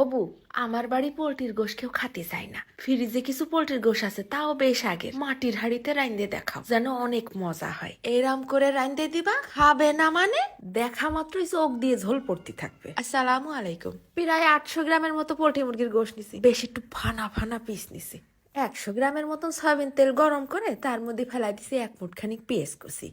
হবু আমার বাড়ি পোল্ট্রির গোশ কেউ খাতে চায় না। ফ্রিজে কিছু পোল্ট্রির গোশ আছে, তাও বেশ আগে মাটির হাড়িতে রাইন্দে দেখাও, যেন অনেক মজা হয়। এরাম করে রাইন্দে দিবা, খাবে না মানে? দেখা মাত্রই চোখ দিয়ে ঝোল পড়তে থাকবে। আসসালামু আলাইকুম। প্রায় আটশো গ্রামের মতো পোল্ট্রি মুরগির গোশ নিছি। বেশ একটু ফানা ফানা পিস নিছি। একশো গ্রামের মতন সয়াবিন তেল গরম করে তার মধ্যে ফেলাই দিছি এক মুঠ খানিক পেঁয়াজ কুচি।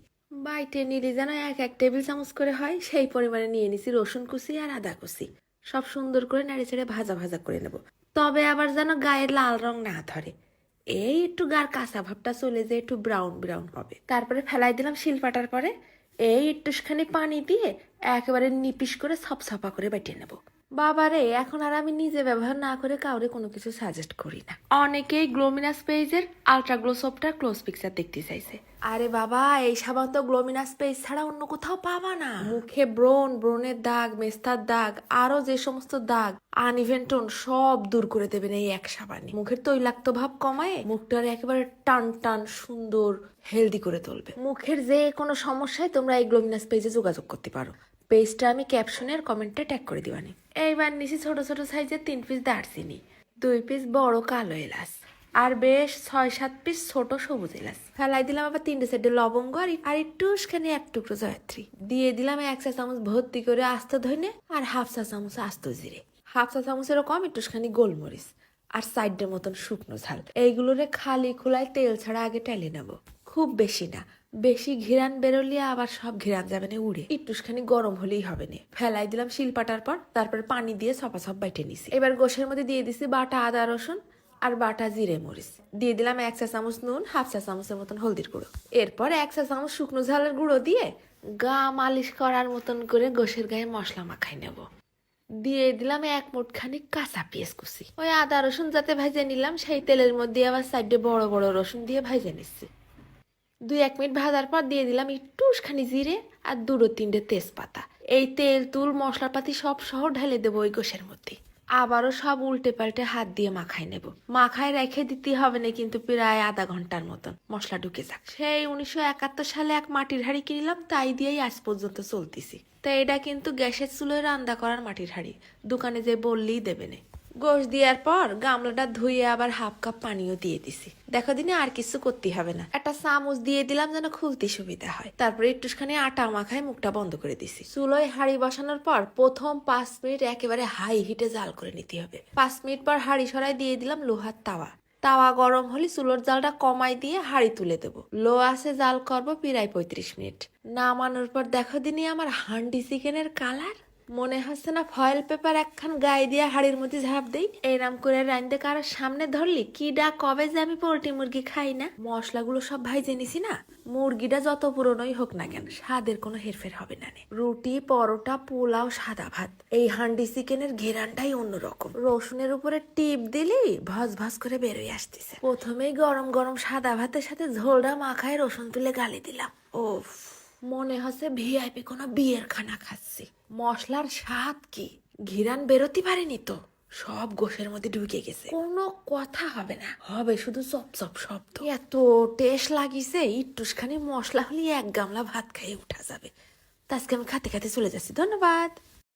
বাইটে নিলে যেন এক এক টেবিল চামচ করে হয়, সেই পরিমাণে নিয়ে নিছি রসুন কুচি আর আদা কুচি। সব সুন্দর করে নাড়ি ছেড়ে ভাজা ভাজা করে নেব। তবে আবার যেন গায়ে লাল রং না ধরে। এই একটু গার কাঁচা ভাবটা চলে যে একটু ব্রাউন ব্রাউন হবে। তারপরে ফেলাই দিলাম শিলপাটার পরে। এই একটুখানি পানি দিয়ে একেবারে নিপিস করে সপ সপা করে বেটে নেব। বাবারে এখন আর আমি নিজে ব্যবহার না করে কাউরে কোনো কিছু সাজেস্ট করি না। অনেকেই গ্লোমিনাস পেজের আলট্রা গ্লো সোপটার ক্লোজ পিকচার দেখতে চাইছে। আরে বাবা এই সাবান তো গ্লোমিনাস পেজ ছাড়া অন্য কোথাও পাবা না। মুখে ব্রণ ব্রণের দাগ মেস্তার দাগ আরও যে সমস্ত দাগ আনইভেন টোন সব দূর করে দেবেন এই এক সাবানে। মুখের তৈলাক্ত ভাব কমায় মুখটার একেবারে টান টান সুন্দর হেলদি করে তুলবে। মুখের যে কোনো সমস্যায় তোমরা এই গ্লোমিনাস পেজে যোগাযোগ করতে পারো। পেজটা আমি ক্যাপশনের কমেন্টে ট্যাগ করে দিবানি। এইবার নিছি ছোট ছোট সাইজের তিন পিস দারচিনি, দুই পিস বড় কালো এলাচ আর বেশ ছয় সাত পিস ছোট সবুজ এলাচ। ফেলাই দিলাম আবার তিনটে সাইডে লবঙ্গ আর আর একটুখানি এক টুকরো জয়ত্রী। দিয়ে দিলাম এক চা চামচ ভর্তি করে আস্ত ধনে আর হাফ চা চামচ আস্ত জিরে। হাফ চা চামচেরও কম, একটুখানি গোলমরিচ আর সাইডের মতন শুকনো ঝাল। এইগুলোরে খালি খোলায় তেল ছাড়া আগে টেলে নেব। খুব বেশি না বেশি ঘিরান বেরোলে আবার সব ঘিরান যাবে না, উড়ে। একটুখানি গরম হলেই হবে না। ফেলাই দিলাম শিলপাটার পর, তারপর পানি দিয়ে সপা সপ বাইটে নিছি। এবার গোশের মধ্যে দিয়ে দিছি বাটা, আদা, রসুন আর বাটা জিরে মরিচ। দিয়ে দিলাম এক চা চামচ নুন, হাফ চা চামচের মতন হলদির গুঁড়ো। এরপর এক চা চামচ শুকনো ঝালের গুঁড়ো দিয়ে গা মালিশ করার মতন করে গোশের গায়ে মশলা মাখাই নেব। দিয়ে দিলাম এক মুঠ খানিক কাঁচা পেঁয়াজ কুচি। ওই আদা, রসুন যাতে ভাজে নিলাম, সেই তেলের মধ্যে আবার সাইডে বড় বড় রসুন দিয়ে ভাজে নিচ্ছি। দুই এক মিনিট ভাজার পর দিয়ে দিলাম একটুখানি জিরে আর দুটো তিনটে তেজপাতা। এই তেল, তুল, মশলাপাতি সব সহ ঢেলে দেবো ওই গোশের মধ্যে। আবারও সব উল্টে পাল্টে হাত দিয়ে মাখাই নেব। মাখায় রেখে দিতে হবে না কিন্তু প্রায় আধা ঘণ্টার মতন। মশলা ঢুকে যাক। সেই উনিশশো একাত্তর সালে এক মাটির হাঁড়ি কিনলাম, তাই দিয়েই আজ পর্যন্ত চলতেছি। তো এটা কিন্তু গ্যাসের চুলোয় রান্না করার মাটির হাঁড়ি। দোকানে যে বললেই দেবে না। গোশ দেওয়ার পর গামলাটা ধুয়ে আবার হাফ কাপ পানিও দিয়ে দিছি। দেখো দিনে আর কিছু করতে হবে না। একটা চামচ দিয়ে দিলাম যেন খুলতে সুবিধা হয়। তারপরে একটুখানি আটা মাখায় মুখটা বন্ধ করে দিছি। চুলোয় হাঁড়ি বসানোর পর প্রথম পাঁচ মিনিট একেবারে হাই হিটে জাল করে নিতে হবে। পাঁচ মিনিট পর হাঁড়ি সরাই দিয়ে দিলাম লোহার তাওয়া। তাওয়া গরম হলে চুলোর জালটা কমাই দিয়ে হাঁড়ি তুলে দেবো। লো আছে জাল করব প্রায় পঁয়ত্রিশ মিনিট। নামানোর পর দেখো দিনই আমার হান্ডি চিকেনের কালার মনে হচ্ছে না ফয়েল পেপার একখান গায়ে দিয়ে হাড়ির মধ্যে ঝাঁপ দেই। এরাম করে রাইন্দে কারও সামনে ধরলি, কি ডা কবে যে আমি পোল্ট্রি মুরগি খাই না? মশলাগুলো সব ভাই জেনেছি না? মুরগিটা যত পুরনোই হোক না কেন, স্বাদের কোনো হেরফের হবে না নে। রুটি, পরোটা, পোলাও, সাদা ভাত, এই হান্ডি চিকেনের ঘেরানটাই অন্যরকম। রসুনের উপরে টিপ দিলি ভজ ভজ করে বেরোয় আসতেছে। প্রথমেই গরম গরম সাদা ভাতের সাথে ঝোলটা মাখায় রসুন তুলে গালি দিলাম। ওফ মনে হচ্ছে ভিআইপি কোনো বিয়ের খানা খাচ্ছি। মশলার স্বাদ কি? ঘিরান বেরোতে পারেনি তো? সব গোশের মধ্যে ঢুকে গেছে। কোনো কথা হবে না। হবে শুধু চপ চপ শব্দ। এত টেস্ট লাগিছে একটুখানি মশলা হলে এক গামলা ভাত খাইয়ে উঠা যাবে। তা আজকে আমি খাতে খাতে চলে যাচ্ছি। ধন্যবাদ।